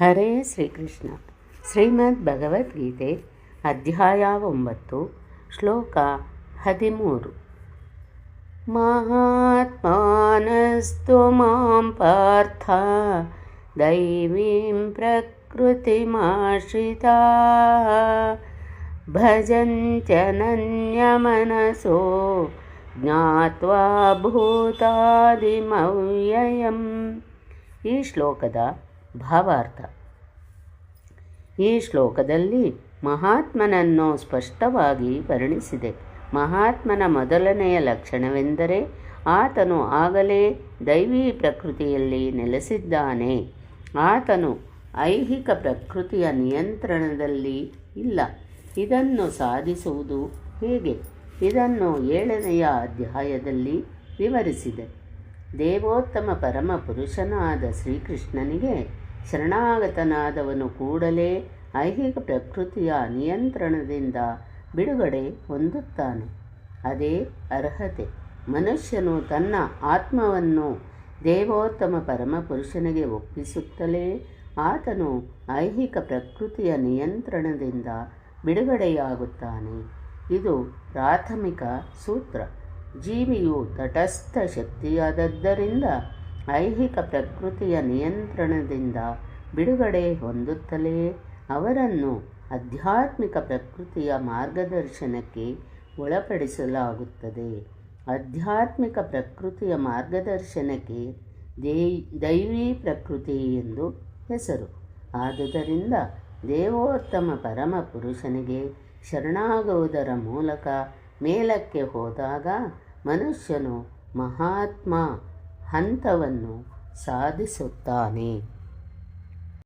ಹರೇ ಶ್ರೀಕೃಷ್ಣ. ಶ್ರೀಮದ್ ಭಗವದ್ಗೀತೆ ಅಧ್ಯಾಯ ಒಂಬತ್ತು, ಶ್ಲೋಕ ಹದಿಮೂರು. ಮಹಾತ್ಮಾನಸ್ತು ಮಾಂ ಪಾರ್ಥ, ದೈವೀಂ ಪ್ರಕೃತಿಮಾಶ್ರಿತಾ. ಭಜಂತ್ಯನನ್ಯಮನಸೋ ಜ್ಞಾತ್ವಾ ಭೂತಾದಿಮವ್ಯಯಂ. ಈ ಶ್ಲೋಕದ ಭಾವಾರ್ಥ. ಈ ಶ್ಲೋಕದಲ್ಲಿ ಮಹಾತ್ಮನನ್ನು ಸ್ಪಷ್ಟವಾಗಿ ವರ್ಣಿಸಿದೆ. ಮಹಾತ್ಮನ ಮೊದಲನೆಯ ಲಕ್ಷಣವೆಂದರೆ ಆತನು ಆಗಲೇ ದೈವಿ ಪ್ರಕೃತಿಯಲ್ಲಿ ನೆಲೆಸಿದ್ದಾನೆ. ಆತನು ಐಹಿಕ ಪ್ರಕೃತಿಯ ನಿಯಂತ್ರಣದಲ್ಲಿ ಇಲ್ಲ. ಇದನ್ನು ಸಾಧಿಸುವುದು ಹೇಗೆ? ಇದನ್ನು ಏಳನೆಯ ಅಧ್ಯಾಯದಲ್ಲಿ ವಿವರಿಸಿದೆ. ದೇವೋತ್ತಮ ಪರಮ ಪುರುಷನಾದ ಶ್ರೀಕೃಷ್ಣನಿಗೆ ಶರಣಾಗತನಾದವನು ಕೂಡಲೇ ಐಹಿಕ ಪ್ರಕೃತಿಯ ನಿಯಂತ್ರಣದಿಂದ ಬಿಡುಗಡೆ ಹೊಂದುತ್ತಾನೆ. ಅದೇ ಅರ್ಹತೆ. ಮನುಷ್ಯನು ತನ್ನ ಆತ್ಮವನ್ನು ದೇವೋತ್ತಮ ಪರಮಪುರುಷನಿಗೆ ಒಪ್ಪಿಸುತ್ತಲೇ ಆತನು ಐಹಿಕ ಪ್ರಕೃತಿಯ ನಿಯಂತ್ರಣದಿಂದ ಬಿಡುಗಡೆಯಾಗುತ್ತಾನೆ. ಇದು ಪ್ರಾಥಮಿಕ ಸೂತ್ರ. ಜೀವಿಯು ತಟಸ್ಥ ಶಕ್ತಿಯಾದದ್ದರಿಂದ ಐಹಿಕ ಪ್ರಕೃತಿಯ ನಿಯಂತ್ರಣದಿಂದ ಬಿಡುಗಡೆ ಹೊಂದುತ್ತಲೇ ಅವರನ್ನು ಆಧ್ಯಾತ್ಮಿಕ ಪ್ರಕೃತಿಯ ಮಾರ್ಗದರ್ಶನಕ್ಕೆ ಒಳಪಡಿಸಲಾಗುತ್ತದೆ. ಆಧ್ಯಾತ್ಮಿಕ ಪ್ರಕೃತಿಯ ಮಾರ್ಗದರ್ಶನಕ್ಕೆ ದೈವಿ ಪ್ರಕೃತಿ ಎಂದು ಹೆಸರು. ಆದುದರಿಂದ ದೇವೋತ್ತಮ ಪರಮ ಪುರುಷನಿಗೆ ಶರಣಾಗುವುದರ ಮೂಲಕ ಮೇಲಕ್ಕೆ ಹೋದಾಗ ಮನುಷ್ಯನು ಮಹಾತ್ಮ ಹಂತವನ್ನು ಸಾಧಿಸುತ್ತಾನೆ.